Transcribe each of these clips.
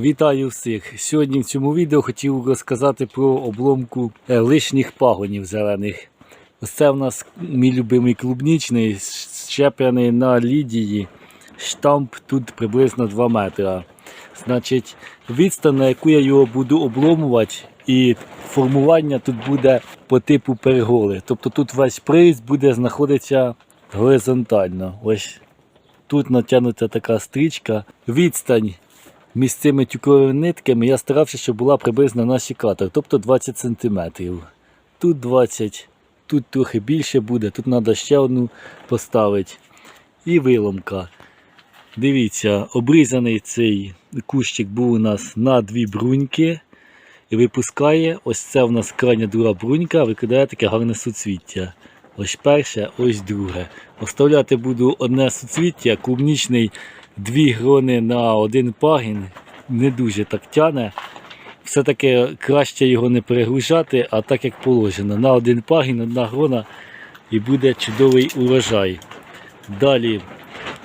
Вітаю всіх! Сьогодні в цьому відео хотів розказати про обломку е, лишніх пагонів зелених. Ось це в нас мій любимий клубнічний, щеплений на лідії. Штамп тут приблизно 2 метри. Значить, відстань, на яку я його буду обломувати, і формування тут буде по типу перголи. Тобто тут весь приз буде знаходитися горизонтально. Ось тут натягнута така стрічка. Відстань між цими тюковими нитками я старався, щоб була приблизно на сікатор, тобто 20 см. Тут 20, тут трохи більше буде, тут треба ще одну поставити. І виломка. Дивіться, обрізаний цей кущик був у нас на дві бруньки. І випускає, ось це у нас крайня друга брунька, викидає таке гарне суцвіття. Ось перше, ось друге. Оставляти буду одне суцвіття, клубнічний дві грони на один пагін. Не дуже так тяне. Все-таки краще його не перегружати, а так як положено. На один пагін, одна грона і буде чудовий урожай. Далі,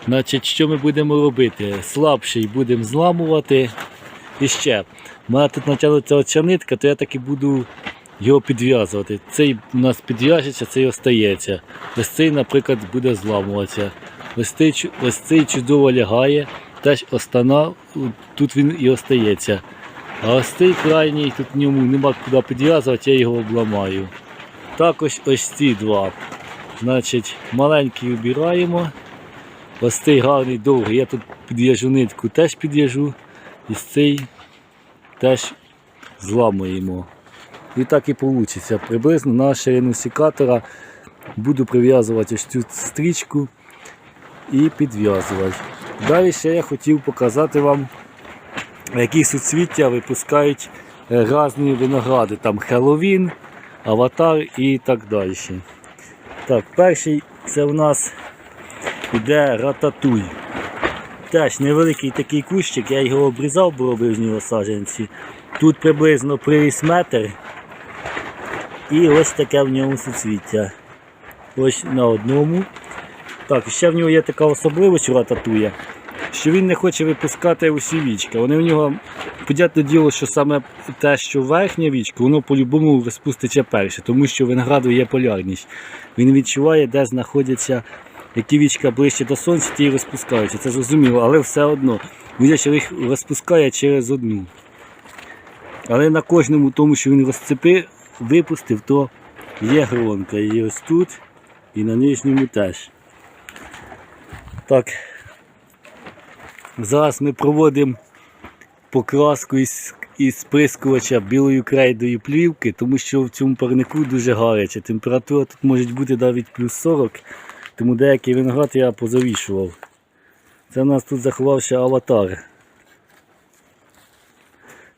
значить, що ми будемо робити? Слабший будемо зламувати. І ще, в мене тут натягнута оця нитка, то я таки буду його підв'язувати. Цей у нас підв'яжеться, цей остається. Ось цей, наприклад, буде зламуватися. Ось цей, чудово лягає, теж остана, тут він і остається. А ось цей крайній, тут ньому нема куди підв'язувати, я його обламаю. Також ось ці два. Значить, маленький обираємо. Ось цей гарний довгий. Я тут підв'яжу нитку, теж підв'яжу. І цей теж зламуємо. І так і вийде. Приблизно на ширину сікатора буду прив'язувати ось цю стрічку і підв'язувати. Далі ще я хотів показати вам, які суцвіття випускають е, різні виногради. Там Хеллоуін, Аватар і так далі. Так, перший це у нас іде рататуй. Теж невеликий такий кущик, я його обрізав, бо робив з нього саджанці. Тут приблизно приріс метр. І ось таке в ньому суцвіття. Ось на одному. Так, ще в нього є така особливість у рататуя, що він не хоче випускати усі вічка. Вони в нього, подятне діло, що саме те, що верхнє вічко, воно по-любому розпуститься перше, тому що винограду є полярність. Він відчуває, де знаходяться, які вічка ближче до сонця, ті розпускаються. Це зрозуміло, але все одно. Він ще їх розпускає через одну. Але на кожному тому, що він розцепи, випустив, то є гронка. І ось тут, і на нижньому теж. Так. Зараз ми проводимо покраску із, із сприскувача білою крейдою плівки, тому що в цьому парнику дуже гаряче. Температура тут може бути навіть плюс 40, тому деякий виноград я позавішував. Це у нас тут заховався аватар.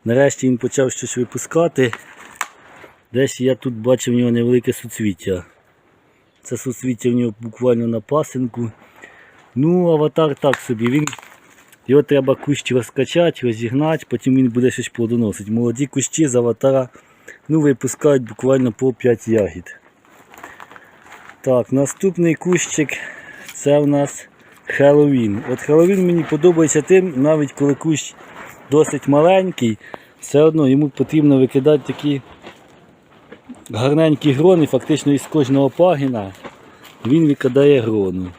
Нарешті він почав щось випускати. Десь я тут бачив в нього невелике суцвіття. Це суцвіття в нього буквально на пасинку. Ну, аватар так собі. Він, його треба кущ розкачати, розігнати, потім він буде щось плодоносити. Молоді кущі з аватара ну, випускають буквально по 5 ягід. Так, наступний кущик це у нас Хеллоуін. От Хеллоуін мені подобається тим, навіть коли кущ досить маленький, все одно йому потрібно викидати такі гарненькі грони, фактично із кожного пагіна він викидає грону.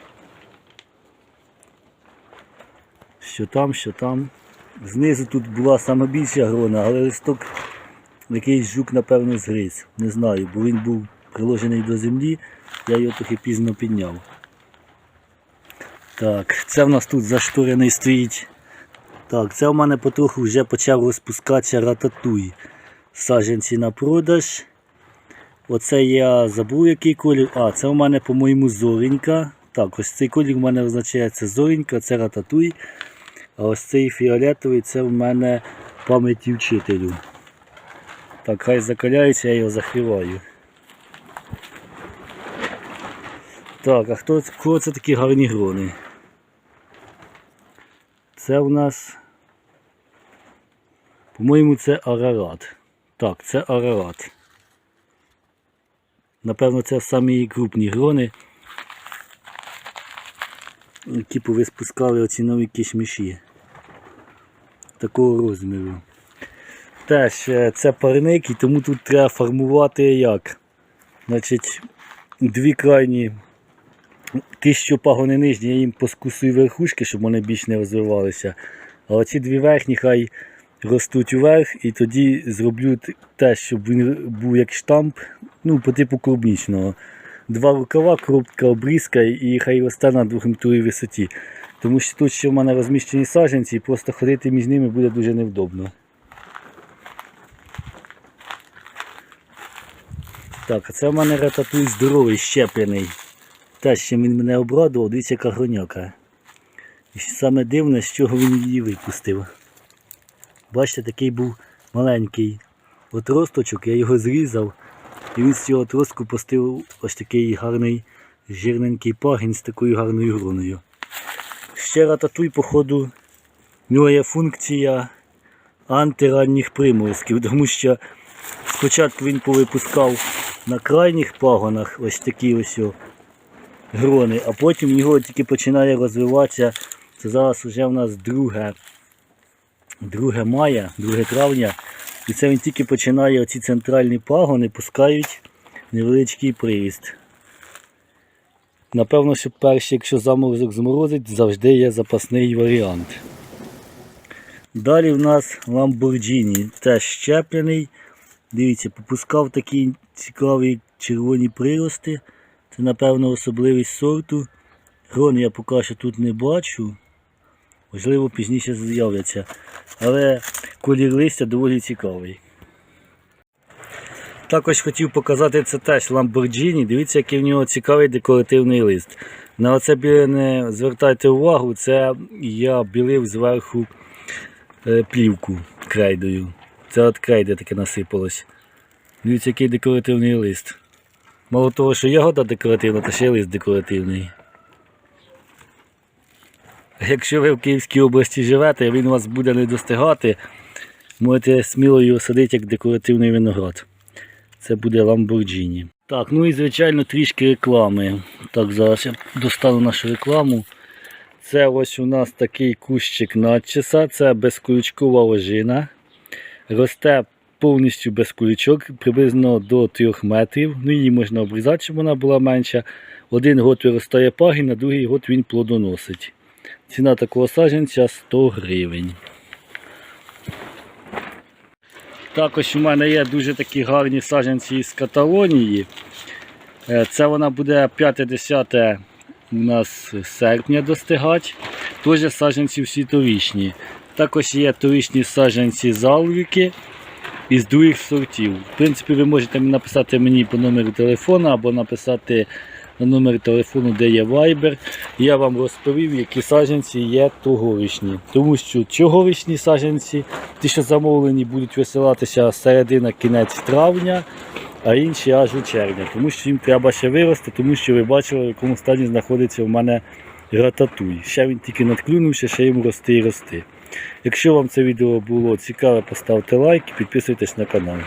Що там, що там. Знизу тут була саме більша грона, але листок якийсь жук, напевно, згриз. Не знаю, бо він був приложений до землі, я його трохи пізно підняв. Так, це в нас тут зашторений стоїть. Так, це в мене потроху вже почав розпускатися рататуй. Саджанці на продаж. Оце я забув який колір. А, це у мене, по-моєму, зоренька. Так, ось цей колір у мене означається зоренька, це рататуй. А ось цей фіолетовий це в мене пам'яті вчителю. Так, хай закаляється, я його закриваю. Так, а хто, хто це такі гарні грони? Це у нас, по-моєму, це арарат. Так, це арарат. Напевно, це самі крупні грони, які повиспускали оці нові кишміші. Такого розміру. Теж е, це парник і тому тут треба формувати як. Значить, дві крайні, ті, що пагони нижні, я їм поскусую верхушки, щоб вони більш не розвивалися. А оці дві верхні хай ростуть вверх і тоді зроблю те, щоб він був як штамп, ну, по типу клубнічного. Два рукава, коротка обрізка і хай росте на двохметровій висоті. Тому що тут ще в мене розміщені саджанці, і просто ходити між ними буде дуже невдобно. Так, а це в мене рататуй здоровий, щеплений. Теж ще він мене обрадував, дивіться, яка гроняка. І саме дивне, з чого він її випустив. Бачите, такий був маленький отросточок, я його зрізав, і він з цього отростку пустив ось такий гарний жирненький пагін з такою гарною гроною. Ще рататуй, походу, в нього є функція антиранніх приморозків, тому що спочатку він повипускав на крайніх пагонах ось такі ось грони, а потім в нього тільки починає розвиватися. Це зараз вже в нас друге, 2 мая, 2 травня. І це він тільки починає оці центральні пагони, пускають невеличкий приїзд. Напевно, що перший, якщо заморозок зморозить, завжди є запасний варіант. Далі в нас Lamborghini, теж щеплений. Дивіться, попускав такі цікаві червоні прирости. Це, напевно, особливість сорту. Грон я поки що тут не бачу. Можливо, пізніше з'являться. Але колір листя доволі цікавий. Також хотів показати це теж Lamborghini. Дивіться, який в нього цікавий декоративний лист. На оце білене звертайте увагу, це я білив зверху е, плівку крейдою. Це от крейда таке насипалось. Дивіться, який декоративний лист. Мало того, що ягода декоративна, то ще й лист декоративний. Якщо ви в Київській області живете, він вас буде не достигати, можете сміло його садити як декоративний виноград. Це буде Lamborghini. Так, ну і звичайно трішки реклами. Так, зараз я достану нашу рекламу. Це ось у нас такий кущик надчеса, це безкулючкова ожина. Росте повністю без кулючок, приблизно до 3 метрів. Ну, її можна обрізати, щоб вона була менша. Один год виростає пагін, на другий год він плодоносить. Ціна такого саджанця 100 гривень. Також у мене є дуже такі гарні саджанці з Каталонії. Е, Це вона буде 5-10 у нас серпня достигати. Теж саджанці всі торічні. Також є торічні саджанці з Алвіки із других сортів. В принципі, ви можете написати мені по номеру телефона або написати на номер телефону, де є Viber. Я вам розповів, які саджанці є тогорічні. Тому що цьогорічні саджанці, ті, що замовлені, будуть висилатися середина кінець травня, а інші аж у червня. Тому що їм треба ще вирости, тому що ви бачили, в якому стані знаходиться в мене рататуй. Ще він тільки надклюнувся, ще йому рости і рости. Якщо вам це відео було цікаве, поставте лайк і підписуйтесь на канал.